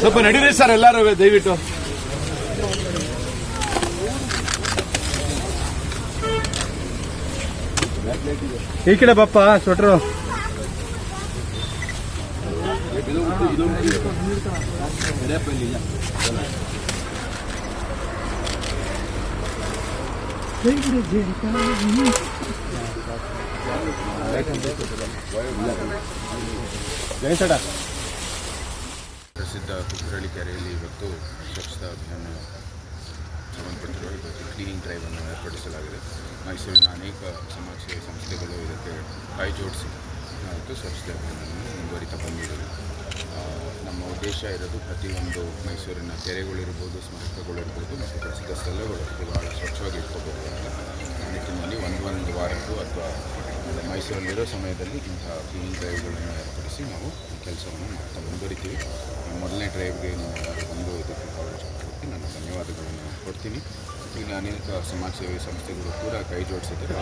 ಸ್ವಲ್ಪ ನಡೀರಿ ಸರ್ ಎಲ್ಲರೂ ದಯವಿಟ್ಟು. ಈ ಕಡೆ ಬಪ್ಪ ಸ್ವೆಟ್ರು ಪ್ರಸಿದ್ಧ ಕುಕ್ಕರಳ್ಳಿ ಕೆರೆಯಲ್ಲಿ ಇವತ್ತು ಸ್ವಚ್ಛತಾ ಅಭಿಯಾನ ಸಂಬಂಧಪಟ್ಟಿರುವ ಇವತ್ತು ಕ್ಲೀನಿಂಗ್ ಡ್ರೈವನ್ನು ಏರ್ಪಡಿಸಲಾಗಿದೆ. ಮೈಸೂರಿನ ಅನೇಕ ಸಮಾಜ ಸೇವೆ ಸಂಸ್ಥೆಗಳು ಇದಕ್ಕೆ ಕೈ ಜೋಡಿಸಿ ಮತ್ತು ಸ್ವಚ್ಛತೆ ಅಭಿಯಾನವನ್ನು ಮುಂದುವರಿತಾ ಬಂದಿದ್ದಾರೆ ಆ, ನಮ್ಮ ಉದ್ದೇಶ ಇರೋದು ಪ್ರತಿಯೊಂದು ಮೈಸೂರಿನ ಕೆರೆಗಳಿರ್ಬೋದು ಸ್ಮಾರಕಗಳಿರ್ಬೋದು ಮತ್ತು ಪ್ರಸಿದ್ಧ ಸ್ಥಳಗಳು ಬಹಳ ಸ್ವಚ್ಛವಾಗಿ ಇಟ್ಕೋಬೇಕು ಅಂತ. ನಿಟ್ಟಿನಲ್ಲಿ ಒಂದು ಒಂದು ವಾರಕ್ಕೂ ಅಥವಾ ಮೈಸೂರಲ್ಲಿರೋ ಸಮಯದಲ್ಲಿ ಇಂತಹ ಕ್ಲೀನಿಂಗ್ ಡ್ರೈವ್ಗಳನ್ನು ಏರ್ಪಡಿಸಿ ನಾವು ಕೆಲಸವನ್ನು ಮಾಡ್ತಾ ಮುಂದುವರಿತೀವಿ. ಮೊದಲನೇ ಡ್ರೈವ್ಗೆ ಯಾರು ಬಂದು ಇದಕ್ಕೆ ಕೊಟ್ಟು ನನ್ನ ಧನ್ಯವಾದಗಳನ್ನು ಕೊಡ್ತೀನಿ. ಈಗ ಅನೇಕ ಸಮಾಜ ಸೇವೆ ಸಂಸ್ಥೆಗಳು ಕೂಡ ಕೈ ಜೋಡಿಸಿದ್ದಾರೆ.